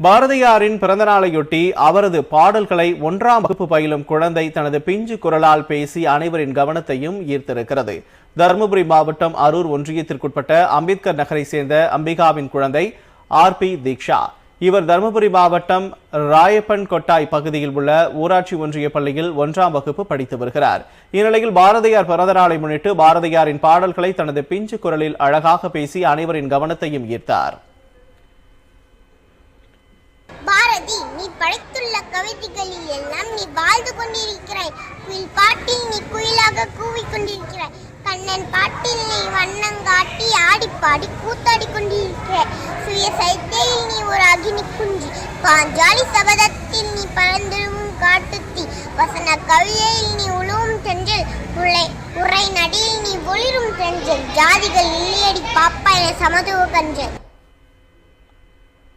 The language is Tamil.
பாரதியாரின் பிறந்தநாளையொட்டி அவரது பாடல்களை ஒன்றாம் வகுப்பு பயிலும் குழந்தை தனது பிஞ்சு குரலால் பேசி அனைவரின் கவனத்தையும் ஈர்த்திருக்கிறது. தருமபுரி மாவட்டம் அரூர் ஒன்றியத்திற்குட்பட்ட அம்பேத்கர் நகரை சேர்ந்த அம்பிகாவின் குழந்தை ஆர் பி தீக்ஷா. இவர் தருமபுரி மாவட்டம் ராயப்பன் கொட்டாய் பகுதியில் உள்ள ஊராட்சி ஒன்றிய பள்ளியில் ஒன்றாம் வகுப்பு படித்து வருகிறார். இந்நிலையில் பாரதியார் பிறந்த நாளை முன்னிட்டு பாரதியாரின் பாடல்களை தனது பிஞ்சு குரலில் அழகாக பேசி அனைவரின் கவனத்தையும் ஈர்த்தார். பாரதி நீ படைத்துள்ள கவிதைகளில் எல்லாம் நீ வாழ்ந்து கொண்டிருக்கிறாய். குயில் பாட்டில் நீ குயிலாக கூவிக் கொண்டிருக்கிறாய். கண்ணன் பாட்டில் நீ வண்ணங்காட்டி ஆடி பாடி கூத்தாடி கொண்டிருக்கிறாய். சுய சைத்தையில் நீ ஒரு அகினி குஞ்சு பாஞ்சாலி சபதத்தில் நீ பறந்திருவும் காட்டுத்தி. வசன கவிதையில் நீ உழுவும் தென்றல் உரை உரை நடியில் நீ ஒளிரும் தென்றல். ஜாதிகள் இல்லையடி பாப்பா என சமத்துவ கஞ்சல்